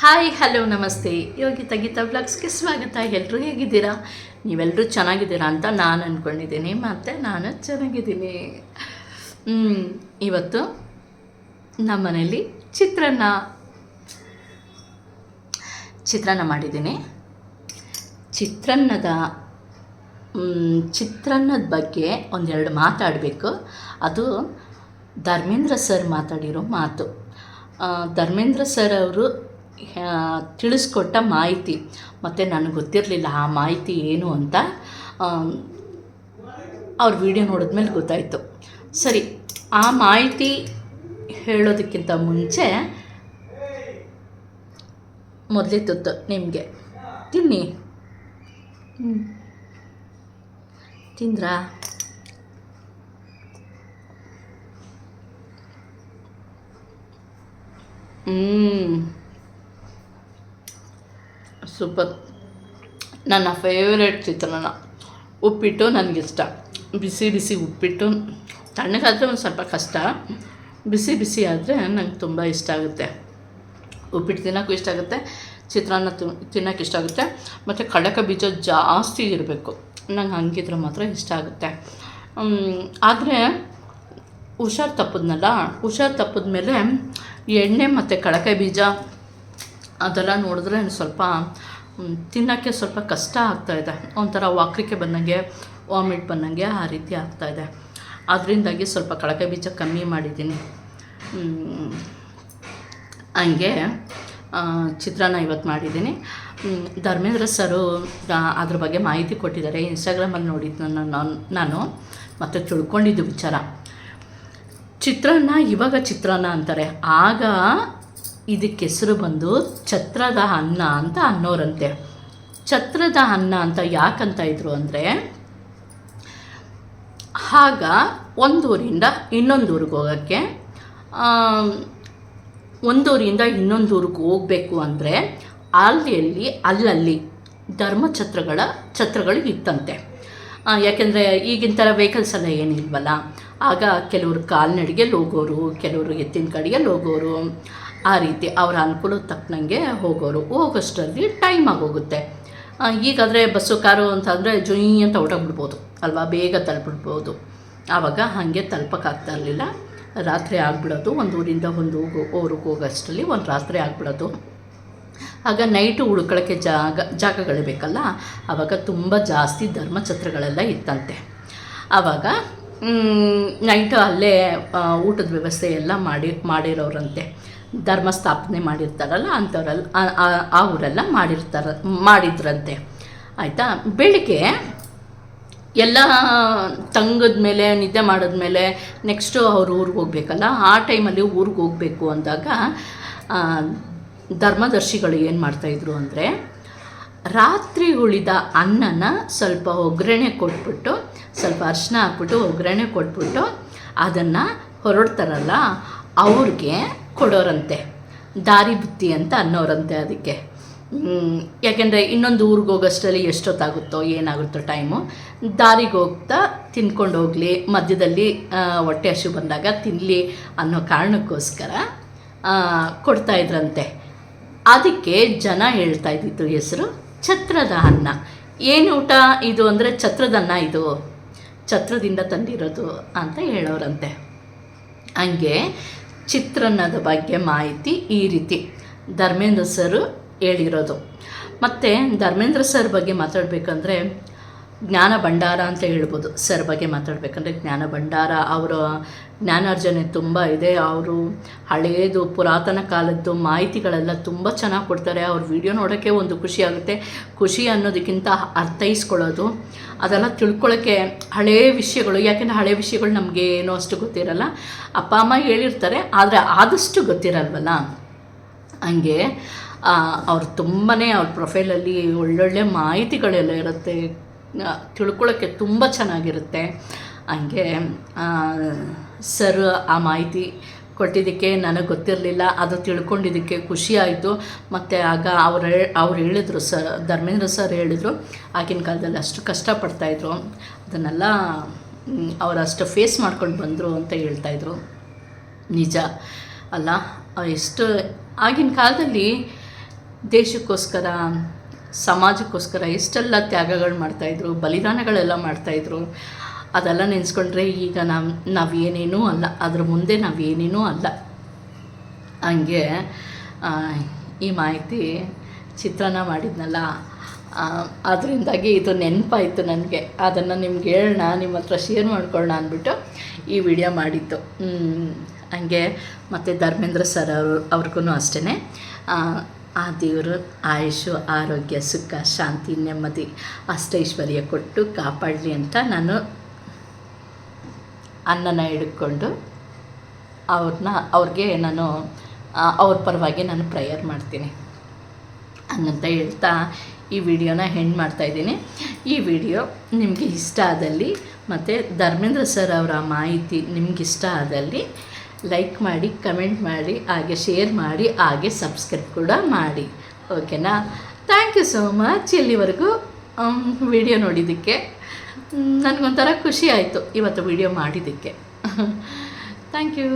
Hi, hello, ನಮಸ್ತೆ. ಯೋಗಿತಾ ಗೀತಾ ಬ್ಲಾಗ್ಸ್ಗೆ ಸ್ವಾಗತ. ಎಲ್ಲರೂ ಹೇಗಿದ್ದೀರಾ? ನೀವೆಲ್ಲರೂ ಚೆನ್ನಾಗಿದ್ದೀರಾ ಅಂತ ನಾನು ಅಂದ್ಕೊಂಡಿದ್ದೀನಿ ಮತ್ತು ನಾನು ಚೆನ್ನಾಗಿದ್ದೀನಿ. ಇವತ್ತು ನಮ್ಮ ಚಿತ್ರಾನ್ನ. ಚಿತ್ರಾನ್ನ ಮಾಡಿದ್ದೀನಿ. ಚಿತ್ರಾನ್ನದ ಚಿತ್ರಾನ್ನದ ಬಗ್ಗೆ ಒಂದೆರಡು ಮಾತಾಡಬೇಕು. ಅದು ಧರ್ಮೇಂದ್ರ ಸರ್ ಮಾತಾಡಿರೋ ಮಾತು. ಧರ್ಮೇಂದ್ರ ಸರ್ ಅವರು ತಿಳಿಸ್ಕೊಟ್ಟ ಮಾಹಿತಿ. ಮತ್ತು ನನಗೆ ಗೊತ್ತಿರಲಿಲ್ಲ ಆ ಮಾಹಿತಿ ಏನು ಅಂತ. ಅವ್ರ ವಿಡಿಯೋ ನೋಡಿದ್ಮೇಲೆ ಗೊತ್ತಾಯಿತು. ಸರಿ ಆ ಮಾಹಿತಿ ಹೇಳೋದಕ್ಕಿಂತ ಮುಂಚೆ ಮೊದಲೇ ತುತ್ತು ನಿಮಗೆ. ತಿನ್ನಿ. ಹ್ಞೂ ತಿಂದ್ರಾ? ಹ್ಞೂ ಸೂಪರ್. ನನ್ನ ಫೇವ್ರೇಟ್ ಚಿತ್ರಾನ್ನ. ಉಪ್ಪಿಟ್ಟು ನನಗಿಷ್ಟ. ಬಿಸಿ ಬಿಸಿ ಉಪ್ಪಿಟ್ಟು. ತಣ್ಣಗಾದರೆ ಒಂದು ಸ್ವಲ್ಪ ಕಷ್ಟ. ಬಿಸಿ ಬಿಸಿ ಆದರೆ ನಂಗೆ ತುಂಬ ಇಷ್ಟ ಆಗುತ್ತೆ. ಉಪ್ಪಿಟ್ಟು ತಿನ್ನೋಕ್ಕೂ ಇಷ್ಟ ಆಗುತ್ತೆ. ಚಿತ್ರಾನ್ನ ತಿನ್ನೋಕೆ ಇಷ್ಟ ಆಗುತ್ತೆ. ಮತ್ತು ಕಡಕ ಬೀಜ ಜಾಸ್ತಿ ಇರಬೇಕು. ನಂಗೆ ಹಂಗಿದ್ರೆ ಮಾತ್ರ ಇಷ್ಟ ಆಗುತ್ತೆ. ಆದರೆ ಹುಷಾರು ತಪ್ಪದ್ನಲ್ಲ. ಹುಷಾರು ತಪ್ಪದ ಮೇಲೆ ಎಣ್ಣೆ ಮತ್ತು ಕಡಕೆ ಬೀಜ ಅದೆಲ್ಲ ನೋಡಿದ್ರೆ ಸ್ವಲ್ಪ ತಿನ್ನೋಕ್ಕೆ ಸ್ವಲ್ಪ ಕಷ್ಟ ಆಗ್ತಾಯಿದೆ ಒಂಥರ ವಾಕ್ರಿಕೆ ಬಂದಂಗೆ, ವಾಮಿಟ್ ಬಂದಂಗೆ ಆ ರೀತಿ ಆಗ್ತಾಯಿದೆ ಅದರಿಂದಾಗಿ ಸ್ವಲ್ಪ ಕಳಕೆ ಬೀಜ ಕಮ್ಮಿ ಮಾಡಿದ್ದೀನಿ. ಹಂಗೆ ಚಿತ್ರಾನ್ನ ಇವತ್ತು ಮಾಡಿದ್ದೀನಿ. ಧರ್ಮೇಂದ್ರ ಸರು ಅದ್ರ ಬಗ್ಗೆ ಮಾಹಿತಿ ಕೊಟ್ಟಿದ್ದಾರೆ. ಇನ್ಸ್ಟಾಗ್ರಾಮಲ್ಲಿ ನೋಡಿದ್ದು ನಾನು ನಾನು, ಮತ್ತು ತಿಳ್ಕೊಂಡಿದ್ದು ವಿಚಾರ. ಚಿತ್ರಾನ್ನ ಇವಾಗ ಚಿತ್ರಾನ್ನ ಅಂತಾರೆ. ಆಗ ಇದಕ್ಕೆ ಹೆಸರು ಬಂದು ಛತ್ರದ ಅನ್ನ ಅಂತ ಅನ್ನೋರಂತೆ. ಛತ್ರದ ಅನ್ನ ಅಂತ ಯಾಕಂತ ಇದ್ರು ಅಂದರೆ, ಆಗ ಒಂದೂರಿಂದ ಇನ್ನೊಂದು ಊರಿಗೆ ಹೋಗೋಕ್ಕೆ ಒಂದೂರಿಂದ ಇನ್ನೊಂದು ಊರಿಗೆ ಹೋಗಬೇಕು ಅಂದರೆ ಅಲ್ಲಿಯಲ್ಲಿ ಅಲ್ಲಲ್ಲಿ ಧರ್ಮಛತ್ರಗಳ ಛತ್ರಗಳು ಇತ್ತಂತೆ. ಯಾಕೆಂದರೆ ಈಗಿನ ಥರ ವೆಹಿಕಲ್ಸ್ ಎಲ್ಲ ಏನಿಲ್ವಲ್ಲ, ಆಗ ಕೆಲವರು ಕಾಲ್ನಡಿಗೆಲ್ಲಿ ಹೋಗೋರು, ಕೆಲವರು ಎತ್ತಿನ ಕಡೆಗೆಲ್ಲಿ ಹೋಗೋರು ಆ ರೀತಿ ಅವರ ಅನುಕೂಲಕ್ಕೆ ತಕ್ಕನಂಗೆ ಹೋಗೋರು. ಹೋಗೋಷ್ಟರಲ್ಲಿ ಟೈಮ್ ಆಗೋಗುತ್ತೆ. ಈಗಾದರೆ ಬಸ್ಸು, ಕಾರು ಅಂತಂದರೆ ಜುಯಿ ಅಂತ ಹೊರಟೋಗ್ಬಿಡ್ಬೋದು. ಅಲ್ವಾ? ಬೇಗ ತಲುಪಿಡ್ಬೋದು. ಆವಾಗ ಹಾಗೆ ತಲುಪೋಕ್ಕಾಗ್ತಾ ಇರಲಿಲ್ಲ. ರಾತ್ರಿ ಆಗ್ಬಿಡೋದು, ಒಂದು ಊರಿಂದ ಒಂದು ಊರು- ಊರಿಗೆ ಹೋಗೋಷ್ಟರಲ್ಲಿ ಒಂದು ರಾತ್ರಿ ಆಗ್ಬಿಡೋದು. ಆಗ ನೈಟು ಉಳ್ಕೊಳ್ಳೋಕ್ಕೆ ಜಾಗ, ಜಾಗಗಳು ಬೇಕಲ್ಲ? ಆವಾಗ ತುಂಬ ಜಾಸ್ತಿ ಧರ್ಮಛತ್ರಗಳೆಲ್ಲ ಇತ್ತಂತೆ. ಆವಾಗ ನೈಟು ಅಲ್ಲೇ ಊಟದ ವ್ಯವಸ್ಥೆ ಎಲ್ಲ ಮಾಡಿ, ಮಾಡಿರೋರಂತೆ. ಧರ್ಮ ಸ್ಥಾಪನೆ ಮಾಡಿರ್ತಾರಲ್ಲ ಅಂಥವ್ರೆಲ್ಲ, ಆ- ಊರೆಲ್ಲ ಮಾಡಿರ್ತಾರ, ಮಾಡಿದ್ರಂತೆ. ಆಯಿತಾ? ಬೆಳಿಗ್ಗೆ ಎಲ್ಲ ತಂಗದ ಮೇಲೆ, ನಿದ್ದೆ ಮಾಡಿದ್ಮೇಲೆ ನೆಕ್ಸ್ಟು ಅವ್ರ ಊರಿಗೆ ಹೋಗ್ಬೇಕಲ್ಲ? ಆ ಟೈಮಲ್ಲಿ ಊರಿಗೆ ಹೋಗಬೇಕು ಅಂದಾಗ ಧರ್ಮದರ್ಶಿಗಳು ಏನು ಮಾಡ್ತಾಯಿದ್ರು ಅಂದರೆ, ರಾತ್ರಿ ಉಳಿದ ಅನ್ನನ ಸ್ವಲ್ಪ ಒಗ್ಗರಣೆ ಕೊಟ್ಬಿಟ್ಟು, ಸ್ವಲ್ಪ ಅರಿಶಿನ ಹಾಕ್ಬಿಟ್ಟು ಒಗ್ಗರಣೆ ಕೊಟ್ಬಿಟ್ಟು ಅದನ್ನು ಹೊರಡ್ತಾರಲ್ಲ, ಅವ್ರಿಗೆ ಕೊಡೋರಂತೆ, ದಾರಿ ಬುತ್ತಿ ಅಂತ ಅನ್ನೋರಂತೆ ಅದಕ್ಕೆ. ಯಾಕೆಂದರೆ ಇನ್ನೊಂದು ಊರಿಗೆ ಹೋಗೋಷ್ಟರಲ್ಲಿ ಎಷ್ಟೊತ್ತಾಗುತ್ತೋ, ಏನಾಗುತ್ತೋ ಟೈಮು, ದಾರಿಗೆ ಹೋಗ್ತಾ ತಿನ್ಕೊಂಡು ಹೋಗಲಿ, ಮಧ್ಯದಲ್ಲಿ ಹೊಟ್ಟೆ ಹಸು ಬಂದಾಗ ತಿನ್ನಲಿ ಅನ್ನೋ ಕಾರಣಕ್ಕೋಸ್ಕರ ಕೊಡ್ತಾ ಇದ್ರಂತೆ. ಅದಕ್ಕೆ ಜನ ಹೇಳ್ತಾ ಇದ್ದಿತ್ತು ಹೆಸರು ಛತ್ರದ ಅನ್ನ. ಏನು ಊಟ ಇದು ಅಂದರೆ ಛತ್ರದ ಅನ್ನ ಇದು? ಛತ್ರದಿಂದ ತಂದಿರೋದು ಅಂತ ಹೇಳೋರಂತೆ. ಹಂಗೆ ಚಿತ್ರಾನ್ನದ ಬಗ್ಗೆ ಮಾಹಿತಿ ಈ ರೀತಿ. ಧರ್ಮೇಂದ್ರ ಸರ್ ಹೇಳಿರೋದು. ಮತ್ತು ಧರ್ಮೇಂದ್ರ ಸರ್ ಬಗ್ಗೆ ಮಾತಾಡಬೇಕಂದ್ರೆ ಜ್ಞಾನ ಭಂಡಾರ ಅಂತ ಹೇಳ್ಬೋದು. ಸರ್ ಬಗ್ಗೆ ಮಾತಾಡ್ಬೇಕಂದ್ರೆ ಜ್ಞಾನ ಭಂಡಾರ ಅವರ ಜ್ಞಾನಾರ್ಜನೆ ತುಂಬ ಇದೆ. ಅವರು ಹಳೆಯದು ಪುರಾತನ ಕಾಲದ್ದು ಮಾಹಿತಿಗಳೆಲ್ಲ ತುಂಬ ಚೆನ್ನಾಗಿ ಕೊಡ್ತಾರೆ. ಅವ್ರ ವಿಡಿಯೋ ನೋಡೋಕ್ಕೆ ಒಂದು ಖುಷಿ ಆಗುತ್ತೆ. ಖುಷಿ ಅನ್ನೋದಕ್ಕಿಂತ ಅರ್ಥೈಸ್ಕೊಳ್ಳೋದು. ಅದೆಲ್ಲ ತಿಳ್ಕೊಳ್ಳೋಕ್ಕೆ ಹಳೆಯ ವಿಷಯಗಳು, ಯಾಕೆಂದರೆ ಹಳೆಯ ವಿಷಯಗಳು ನಮಗೆ ಏನೋ ಅಷ್ಟು ಗೊತ್ತಿರಲ್ಲ. ಅಪ್ಪ, ಅಮ್ಮ ಹೇಳಿರ್ತಾರೆ, ಆದರೆ ಆದಷ್ಟು ಗೊತ್ತಿರಲ್ವಲ್ಲ? ಹಂಗೆ ಅವ್ರು ತುಂಬಾ ಅವ್ರ ಪ್ರೊಫೈಲಲ್ಲಿ ಒಳ್ಳೊಳ್ಳೆ ಮಾಹಿತಿಗಳೆಲ್ಲ ಇರುತ್ತೆ. ತಿಳ್ಕೊಳ್ಳೋಕ್ಕೆ ತುಂಬ ಚೆನ್ನಾಗಿರುತ್ತೆ. ಹಂಗೆ ಸರ್ ಆ ಮಾಹಿತಿ ಕೊಟ್ಟಿದ್ದಕ್ಕೆ ನನಗೆ ಗೊತ್ತಿರಲಿಲ್ಲ, ಅದು ತಿಳ್ಕೊಂಡಿದ್ದಕ್ಕೆ ಖುಷಿ ಆಯಿತು. ಮತ್ತು ಆಗ ಅವ್ರು ಅವ್ರು ಹೇಳಿದರು ಸರ್ ಧರ್ಮೇಂದ್ರ ಸರ್ ಹೇಳಿದರು, ಆಗಿನ ಕಾಲದಲ್ಲಿ ಅಷ್ಟು ಕಷ್ಟಪಡ್ತಾಯಿದ್ರು ಅದನ್ನೆಲ್ಲ ಅವ್ರು ಅಷ್ಟು ಫೇಸ್ ಮಾಡ್ಕೊಂಡು ಬಂದರು ಅಂತ ಹೇಳ್ತಾಯಿದ್ರು ನಿಜ. ಅಲ್ಲ ಎಷ್ಟು, ಆಗಿನ ಕಾಲದಲ್ಲಿ ದೇಶಕ್ಕೋಸ್ಕರ ಸಮಾಜಕ್ಕೋಸ್ಕರ ಎಷ್ಟೆಲ್ಲ ತ್ಯಾಗಗಳು ಮಾಡ್ತಾಯಿದ್ರು ಬಲಿದಾನಗಳೆಲ್ಲ ಮಾಡ್ತಾಯಿದ್ರು ಅದೆಲ್ಲ ನೆನೆಸ್ಕೊಂಡ್ರೆ ಈಗ ನಾವು ನಾವೇನೇನೂ ಅಲ್ಲ. ಅದ್ರ ಮುಂದೆ ನಾವೇನೇನೂ ಅಲ್ಲ. ಹಂಗೆ ಈ ಮಾಹಿತಿ ಚಿತ್ರಾನ್ನ ಮಾಡಿದ್ನಲ್ಲ ಅದರಿಂದಾಗಿ ಇದು ನೆನಪಾಯಿತು ನನಗೆ. ಅದನ್ನು ನಿಮ್ಗೆ ಹೇಳೋಣ ನಿಮ್ಮ ಹತ್ರ ಶೇರ್ ಮಾಡ್ಕೊಳ್ಳೋಣ ಅಂದ್ಬಿಟ್ಟು ಈ ವಿಡಿಯೋ ಮಾಡಿದ್ದು. ಹಂಗೆ ಮತ್ತು ಧರ್ಮೇಂದ್ರ ಸರ್ ಅವರು ಅವ್ರಿಗೂ ಅಷ್ಟೇ ಆ ದೇವರು ಆಯುಷು, ಆರೋಗ್ಯ, ಸುಖ, ಶಾಂತಿ, ನೆಮ್ಮದಿ, ಅಷ್ಟೈಶ್ವರ್ಯ ಕೊಟ್ಟು ಕಾಪಾಡಲಿ ಅಂತ ನಾನು ಅನ್ನನ ಹಿಡ್ಕೊಂಡು ಅವ್ರನ್ನ, ಅವ್ರಿಗೆ ನಾನು ಅವ್ರ ಪರವಾಗಿ ನಾನು ಪ್ರೇಯರ್ ಮಾಡ್ತೀನಿ. ಹಂಗಂತ ಹೇಳ್ತಾ ಈ ವಿಡಿಯೋನ ಹೆಣ್ಣು ಮಾಡ್ತಾಯಿದ್ದೀನಿ ಈ ವಿಡಿಯೋ ನಿಮಗೆ ಇಷ್ಟ ಆದಲ್ಲಿ ಮತ್ತು ಧರ್ಮೇಂದ್ರ ಸರ್ ಅವರ ಮಾಹಿತಿ ನಿಮಗಿಷ್ಟ ಆದಲ್ಲಿ ಲೈಕ್ ಮಾಡಿ ಕಮೆಂಟ್ ಮಾಡಿ, ಹಾಗೆ ಶೇರ್ ಮಾಡಿ, ಹಾಗೆ ಸಬ್ಸ್ಕ್ರೈಬ್ ಕೂಡ ಮಾಡಿ. ಓಕೆನಾ ಥ್ಯಾಂಕ್ ಯು ಸೋ ಮಚ್ ಇಲ್ಲಿವರೆಗೂ ವಿಡಿಯೋ ನೋಡಿದ್ದಕ್ಕೆ ನನಗೊಂಥರ ಖುಷಿ ಆಯಿತು ಇವತ್ತು ವಿಡಿಯೋ ಮಾಡಿದ್ದಕ್ಕೆ. Thank you